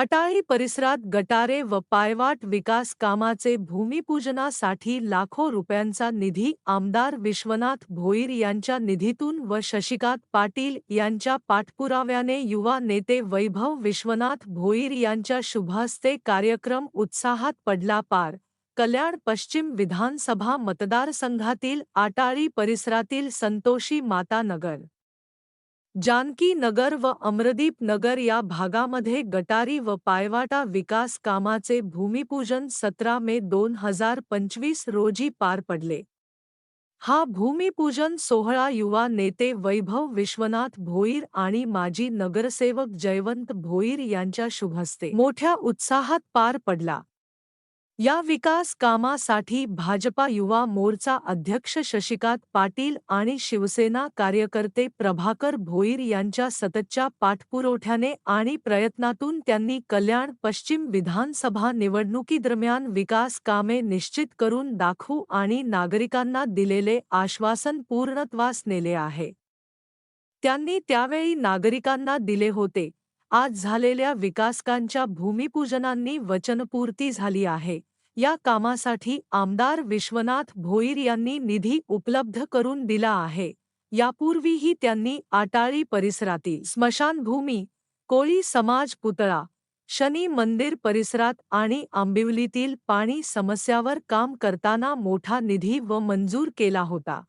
अटाळी परिसरात गटारे व पायवाट विकास कामाचे भूमिपूजनासाठी लाखो रुपयांचा निधी आमदार विश्वनाथ भोईर यांच्या निधीतून व शशिकांत पाटील यांच्या पाठपुराव्याने युवा नेते वैभव विश्वनाथ भोईर यांच्या शुभहस्ते कार्यक्रम उत्साहात पडला पार. कल्याण पश्चिम विधानसभा मतदारसंघातील आटाळी परिसरातील संतोषी मातानगर जानकी नगर व अमरदीप नगर या भागामध्ये गटारी व पायवाटा विकास कामाचे भूमिपूजन सतरा मे दोन हजार पंचवीस रोजी पार पडले. हा भूमिपूजन सोहळा युवा नेते वैभव विश्वनाथ भोईर आणि माजी नगरसेवक जयवंत भोईर यांच्या शुभहस्ते मोठ्या उत्साहात पार पडला. या विकास कामासाठी भाजपा युवा मोर्चा अध्यक्ष शशिकांत पाटील आणि शिवसेना कार्यकर्ते प्रभाकर भोईर यांच्या सततच्या पाठपुरवठ्याने आणि प्रयत्नातून त्यांनी कल्याण पश्चिम विधानसभा निवडणुकीदरम्यान विकास कामे निश्चित करून दाखवू आणि नागरिकांना दिलेले आश्वासन पूर्णत्वास नेले आहे. त्यांनी त्यावेळी नागरिकांना दिले होते. आज झालेल्या विकासकांच्या भूमिपूजनांनी वचनपूर्ती झाली आहे. या कामासाठी आमदार विश्वनाथ भोईर यांनी निधी उपलब्ध करून दिला आहे. यापूर्वीही त्यांनी आटाळी परिसरातील स्मशानभूमी कोळी समाज पुतळा शनी मंदिर परिसरात आणि आंबिवलीतील पाणी समस्यावर काम करताना मोठा निधी व मंजूर केला होता.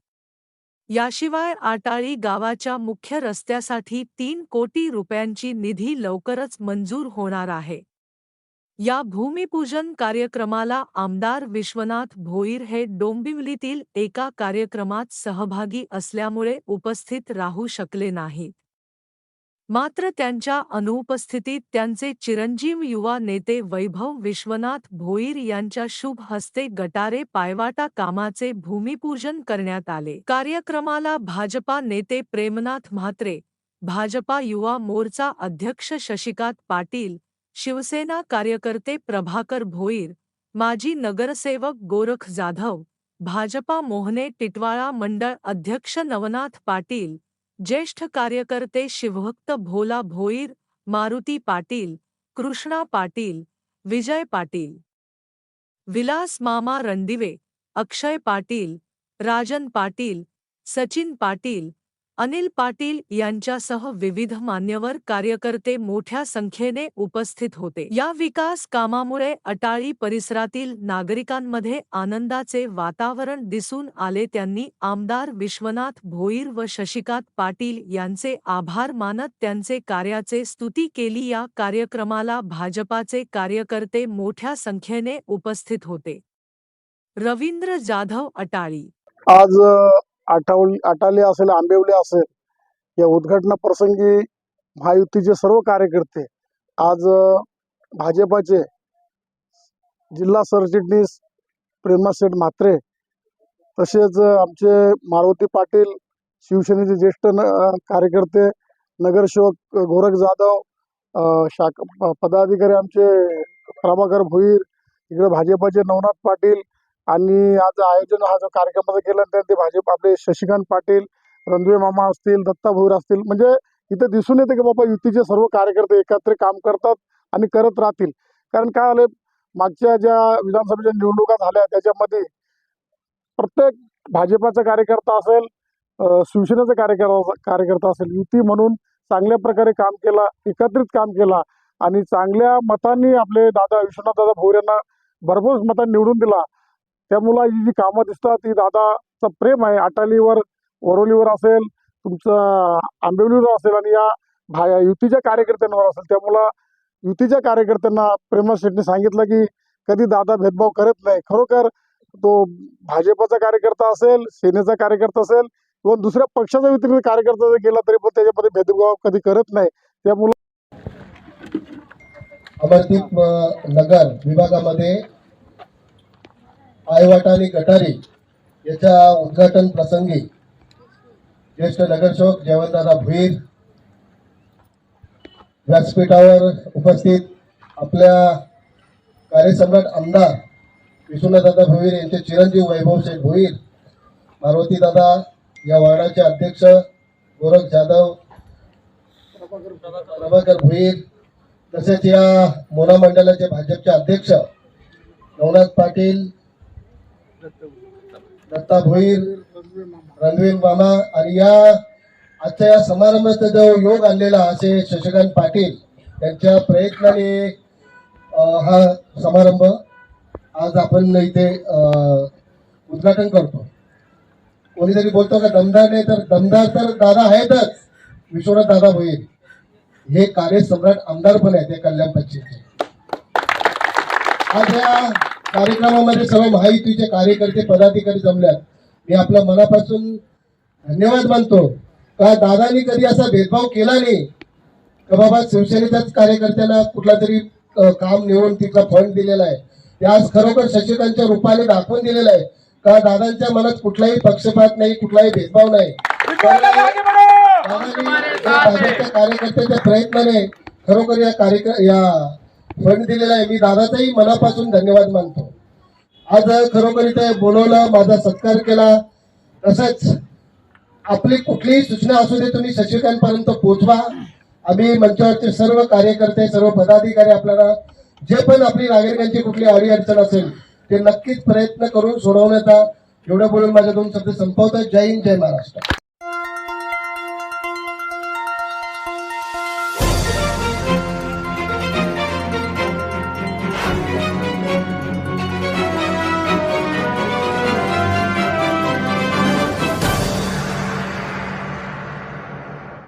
याशिवाय आटाळी गावाच्या मुख्य रस्त्यासाठी तीन कोटी रुपयांची निधी लवकरच मंजूर होणार आहे. या भूमिपूजन कार्यक्रमाला आमदार विश्वनाथ भोईर हे डोंबिवलीतील एका कार्यक्रमात सहभागी असल्यामुळे उपस्थित राहू शकले नाहीत. मात्र त्यांच्या अनुपस्थितीत त्यांचे चिरंजीव युवा नेते वैभव विश्वनाथ भोईर यांच्या शुभ हस्ते गटारे पायवाटा कामाचे भूमिपूजन करण्यात आले. कार्यक्रमाला भाजपा नेते प्रेमनाथ म्हात्रे भाजपा युवा मोर्चा अध्यक्ष शशिकांत पाटील शिवसेना कार्यकर्ते प्रभाकर भोईर माजी नगरसेवक गोरख जाधव भाजपा मोहने टिटवाळा मंडळ अध्यक्ष नवनाथ पाटील ज्येष्ठ कार्यकर्ते शिवभक्त भोला भोईर मारुती पाटील कृष्णा पाटील विजय पाटील विलास मामा रणदिवे अक्षय पाटील राजन पाटील सचिन पाटील अनिल पाटील यांच्यासह विविध मान्यवर कार्यकर्ते मोठ्या संख्येने उपस्थित होते. या विकास कामामुळे अटाळी परिसरातील नागरिकांमध्ये आनंदाचे वातावरण दिसून आले. त्यांनी आमदार विश्वनाथ भोईर व शशिकांत पाटील यांचे आभार मानत त्यांचे कार्याचे स्तुती केली. या कार्यक्रमाला भाजपाचे कार्यकर्ते मोठ्या संख्येने उपस्थित होते. रवींद्र जाधव अटाळी आज आटावली आटाले असेल आंबेवले असेल या उद्घाटना प्रसंगी महायुतीचे सर्व कार्यकर्ते आज भाजपाचे जिल्हा सरचिटणीस प्रेमनाथ शेठ म्हात्रे तसेच आमचे मारुती पाटील शिवसेनेचे ज्येष्ठ न कार्यकर्ते नगरसेवक गोरख जाधव शाखा शाख पदाधिकारी आमचे प्रभाकर भोईर इकडे भाजपाचे नवनाथ पाटील आणि आज आयोजन हा जो कार्यक्रम केला त्या ते भाजप आपले शशिकांत पाटील रणवे मामा असतील दत्ता भोईर असतील म्हणजे इथं दिसून येते की बाबा युतीचे सर्व कार्यकर्ते एकत्र काम करतात आणि करत राहतील. कारण काय झालं मागच्या ज्या विधानसभेच्या निवडणुका झाल्या त्याच्यामध्ये प्रत्येक भाजपाचा कार्यकर्ता असेल शिवसेनेचा कार्यकर्ता कार्यकर्ता असेल युती म्हणून चांगल्या प्रकारे काम केला एकत्रित काम केला आणि चांगल्या मतांनी आपले दादा विश्वनाथ दादा भोर यांना भरघोस मतांनी निवडून दिला. त्यामुळं ही जी कामं दिसतात ती दादाचं प्रेम आहे. अटालीवर वरोलीवर असेल तुमचं आंबेवलीवर असेल आणि या भा युतीच्या कार्यकर्त्यांवर असेल. त्यामुळं युतीच्या कार्यकर्त्यांना प्रेमा शेट्टी सांगितलं की कधी दादा भेदभाव करत नाही. खरोखर तो भाजपचा कार्यकर्ता असेल सेनेचा कार्यकर्ता असेल किंवा दुसऱ्या पक्षाचा व्यतिरिक्त कार्यकर्ता जर गेला तरी पण त्याच्यामध्ये भेदभाव कधी करत नाही. त्यामुळं अमरदीप नगर विभागामध्ये आयवाटा आणि गटारी याच्या उद्घाटन प्रसंगी ज्येष्ठ नगरसेवक जयवंतदादा भुईर व्यासपीठावर उपस्थित आपल्या कार्यसम्राट आमदार विश्वनाथदादा भुईर यांचे चिरंजीव वैभव शेठ भुईर मारुती या वार्डाचे अध्यक्ष गोरख जाधव प्रभाकर भुईर तसेच या मोना मंडळाचे भाजपचे अध्यक्ष नवनाथ पाटील दत्ता भोईर रणवीर मामा आणि या आजच्या या समारंभात जो योग आणलेला असे शशिकांत पाटील यांच्या प्रयत्नाने हा समारंभ आज आपण इथे उद्घाटन करतो. कोणीतरी बोलतो का दमदार नाही तर दमदार तर दादा आहेतच विश्वनाथ दादा भोईर. हे कार्य सम्राट आमदार पण आहेत या कल्याण पश्चिमचे आज या कार्यक्रमामध्ये सर्व महायुतीचे कार्यकर्ते पदाधिकारी जमल्यात. मी आपल्या मनापासून धन्यवाद मानतो. का दादानी कधी असा भेदभाव केला नाही? का बाबा शिवसेनेच्याच कार्यकर्त्यांना कुठला तरी काम निवडून तिथला फंड दिलेला आहे? ते आज खरोखर शशिकांतच्या रूपाने दाखवून दिलेलं आहे. का दादांच्या मनात कुठलाही पक्षपात नाही कुठलाही भेदभाव नाही? दादांनी या भाजपच्या कार्यकर्त्यांच्या प्रयत्नाने खरोखर या कार्यक्रम या फंड दिलेला आहे. मी दादाचाही मनापासून धन्यवाद मानतो. आज खरोखर इथे बोलवलं माझा सत्कार केला. तसंच आपली कुठलीही सूचना असू दे तुम्ही शशिकांतपर्यंत पोहोचवा. आम्ही मंचावरचे सर्व कार्यकर्ते सर्व पदाधिकारी आपल्याला जे पण आपली नागरिकांची कुठली अडी अडचण असेल ते नक्कीच प्रयत्न करून सोडवण्याचा एवढं बोलून माझ्या दोन शब्द संपवतात जय हिंद जय महाराष्ट्र.